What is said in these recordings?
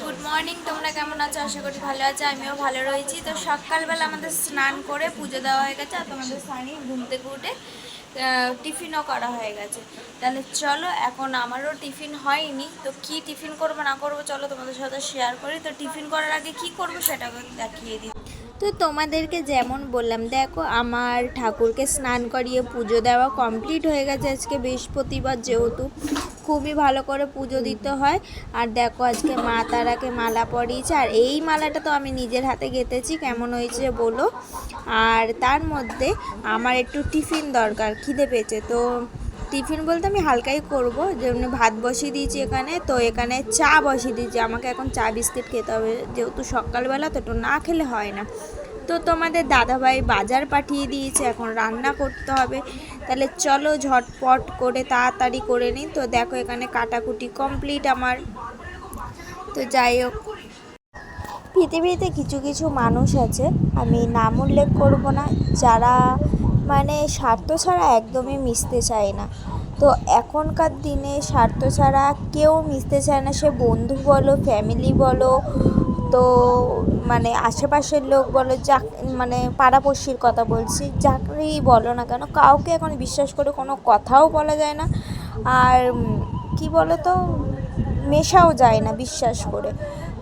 Good morning তোমরা কেমন আছো? আশা করি ভালো আছো, আমিও ভালো রয়েছি। তো সকালবেলা আমাদের স্নান করে পুজো দেওয়া হয়ে গেছে, আর তোমাদের স্নানে ঘুম থেকে উঠে টিফিনও করা হয়ে গেছে। তাহলে চলো, এখন আমারও টিফিন হয়নি। তো কি টিফিন করব, না করব, চলো তোমাদের সাথে শেয়ার করি। তো টিফিন করার আগে কি করব সেটা দেখিয়ে দিই তো তোমাদেরকে যেমন বললাম, দেখো আমার ঠাকুরকে স্নান করিয়ে পুজো দেওয়া কমপ্লিট হয়ে গেছে আজকে বৃহস্পতিবার যেহেতু। খুবই ভালো করে পুজো দিতে হয়। আর দেখো আজকে মা তারাকে মালা পরিয়েছে। আর এই মালাটা তো আমি নিজের হাতে গেঁথেছি, কেমন হয়েছে বলো? আর তার মধ্যে আমার একটু টিফিন দরকার, খিদে পেয়েছে। তো টিফিন বলতে আমি হালকাই করব, যেমনি ভাত বসিয়ে দিয়েছি এখানে, তো এখানে চা বসিয়ে দিয়েছি। আমাকে এখন চা বিস্কিট খেতে হবে, যেহেতু সকালবেলা তো একটু না খেলে হয় না। তো তোমাদের দাদাভাই বাজার পাঠিয়ে দিয়েছে, এখন রান্না করতে হবে। তাহলে চলো ঝটপট করে তাড়াতাড়ি করে নিই। তো দেখো এখানে কাটাকুটি কমপ্লিট আমার। তো যাই হোক। পৃথিবীতে কিছু কিছু মানুষ আছে, আমি নাম উল্লেখ করব না। যারা মানে স্বার্থ ছাড়া একদমই মিশতে চায় না। তো এখনকার দিনে স্বার্থ ছাড়া কেউ মিশতে চায় না। সে বন্ধু বলো ফ্যামিলি বলো, তো মানে আশেপাশের লোক বলো যা মানে পাড়াপড়শির কথা বলছি, যাকেই বলো না কেন, কাউকে এখন বিশ্বাস করে কোনো কথাও বলা যায় না। আর কি বলো তো মেশাও যায় না বিশ্বাস করে।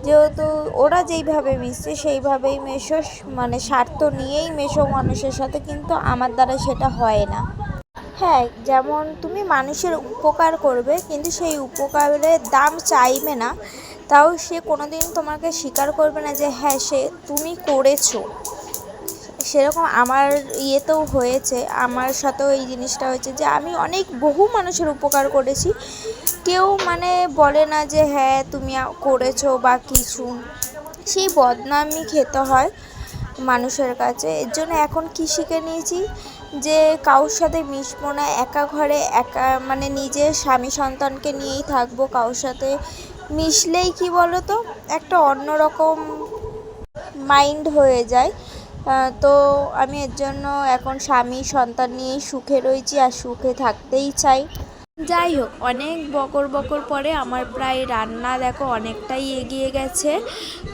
যেহেতু ওরা যেইভাবে মিশছে, সেইভাবেই মেশো মানে স্বার্থ নিয়েই মেশো মানুষের সাথে, কিন্তু আমার দ্বারা সেটা হয় না। হ্যাঁ যেমন তুমি মানুষের উপকার করবে, কিন্তু সেই উপকারের দাম চাইবে না। তাও সে কোনোদিন তোমাকে স্বীকার করবে না যে হ্যাঁ সে, তুমি করেছ। সেরকম আমার ইয়েতেও হয়েছে। আমার সাথেও এই জিনিসটা হয়েছে যে, আমি অনেক বহু মানুষের উপকার করেছি। কেউ মানে বলে না যে হ্যাঁ তুমি করেছ বা কিছু। সেই বদনামই খেতে হয় মানুষের কাছে। এর জন্য এখন কী শিখে নিয়েছি? যে কারোর সাথে মিশবো না, একা ঘরে একা মানে নিজের স্বামী সন্তানকে নিয়েই থাকব কারোর সাথে। মিশলেই কি বলো তো একটা অন্যরকম মাইন্ড হয়ে যায়। তো আমি এর জন্য এখন স্বামী সন্তান নিয়েই সুখে রয়েছি আর সুখে থাকতেই চাই। যাই হোক, অনেক বকর বকর পরে আমার প্রায় রান্না দেখো অনেকটাই এগিয়ে গেছে।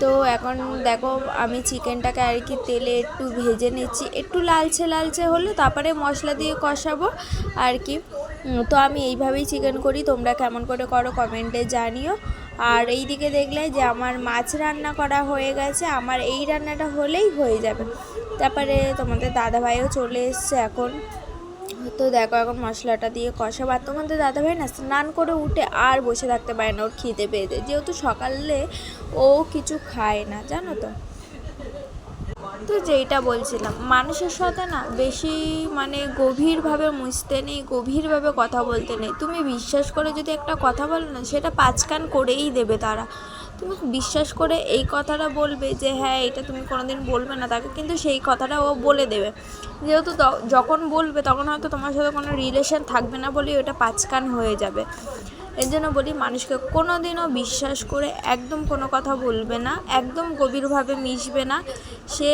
তো এখন দেখো আমি চিকেনটাকে আর কি তেলে একটু ভেজে নিচ্ছি। একটু লালচে লালচে হলে তারপরে মশলা দিয়ে কষাবো আর কি। তো আমি এইভাবেই চিকেন করি। তোমরা কেমন করে করো কমেন্টে জানিও। আর এই দিকে দেখলে যে আমার মাছ রান্না করা হয়ে গেছে। আমার এই রান্নাটা হলেই হয়ে যাবে। তারপরে তোমাদের দাদাভাইও চলে এসছে এখন। তো দেখো এখন মশলাটা দিয়ে কষাবো। আর তোমাদের দাদাভাই না স্নান করে উঠে আর বসে থাকতে পারে না, ওর খিদে পেয়ে যেহেতু সকালে ও কিছু খায় না, জানো তো? তো যেইটা বলছিলাম, মানুষের সাথে না বেশি মানে গভীরভাবে মুছতে নেই, গভীরভাবে কথা বলতে নেই। তুমি বিশ্বাস করে যদি একটা কথা বলো না, সেটা পাঁচ কান করেই দেবে তারা। তুমি বিশ্বাস করে এই কথাটা বলবে যে হ্যাঁ এটা তুমি কোনোদিন বলবে না। তাকে কিন্তু সেই কথাটা ও বলে দেবে। যেহেতু যখন বলবে, তখন হয়তো তোমার সাথে কোনো রিলেশন থাকবে না বলেই ওটা পাঁচ কান হয়ে যাবে। এর জন্য বলি, মানুষকে কোনো দিনও বিশ্বাস করে একদম কোনো কথা বলবে না, একদম গভীরভাবে মিশবে না। সে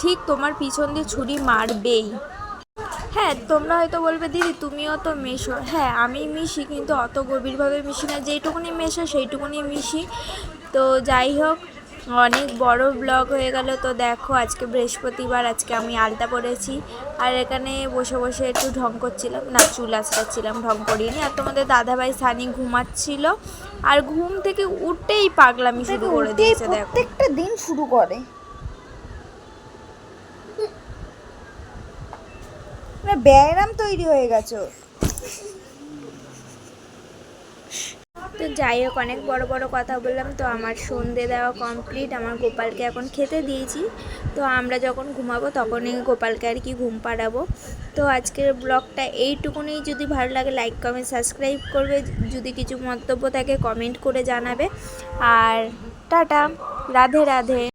ঠিক তোমার পিছন দিয়ে ছুরি মারবেই। হ্যাঁ তোমরা হয়তো বলবে দিদি তুমিও তো মেশো। হ্যাঁ আমি মিশি কিন্তু অত গভীরভাবে মিশি না। যেইটুকুনি মেশো সেইটুকুনি মিশি। তো যাই হোক অনেক বড় ব্লগ হয়ে গেল। তো দেখো আজকে বৃহস্পতিবার আজকে আমি আলতা পরেছি। আর এখানে বসে বসে একটু ঢং করছিলাম। না চুল আঁচড়াচ্ছিলাম ঢং করিনি। আর তোমাদের দাদাভাই সানি ঘুমাচ্ছিল। আর ঘুম থেকে উঠতেই পাগলামি শুরু করে দিয়েছে দেখো। প্রত্যেকটা দিন শুরু করে। মানে ব্যায়াম তৈরি হয়ে গেছে। তো যাই হোক, অনেক বড় বড় কথা বললাম। তো আমার সন্ধে দেওয়া কমপ্লিট আমার গোপালকে এখন খেতে দিয়েছি। তো আমরা যখন ঘুমাবো তখনই গোপালকে আর কি ঘুম পাড়াবো। তো আজকের ব্লগটা এইটুকুনি। যদি ভালো লাগে লাইক কমেন্ট সাবস্ক্রাইব করবে। যদি কিছু মন্তব্য থাকে কমেন্ট করে জানাবে। আর টাটা, রাধে রাধে।